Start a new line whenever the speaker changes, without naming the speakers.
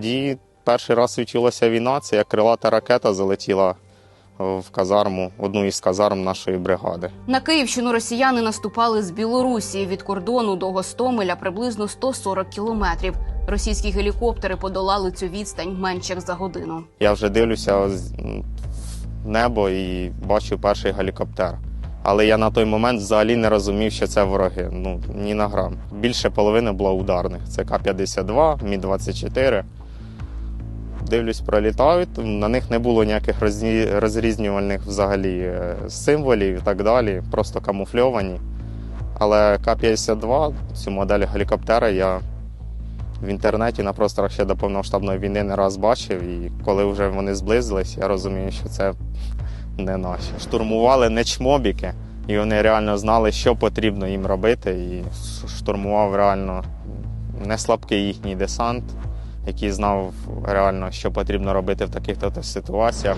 Тоді перший раз відчулася війна, це як крилата ракета залетіла в казарму, одну із казарм нашої бригади.
На Київщину росіяни наступали з Білорусі від кордону до Гостомеля приблизно 140 кілометрів. Російські гелікоптери подолали цю відстань менш як за годину.
Я вже дивлюся з- в небо і бачу перший гелікоптер. Але я на той момент взагалі не розумів, що це вороги. Ну ні на грам. Більше половини було ударних. Це К-52, Мі-24. Дивлюсь, пролітають. На них не було ніяких розрізнювальних взагалі е, символів і так далі, просто камуфльовані. Але К-52, цю модель гелікоптера, я в інтернеті на просторах ще до повномасштабної війни не раз бачив, і коли вже вони зблизились, я розумію, що це не наші. Штурмували не чмобіки, і вони реально знали, що потрібно їм робити. І штурмував реально не слабкий їхній десант, який знав реально, що потрібно робити в таких то ситуаціях.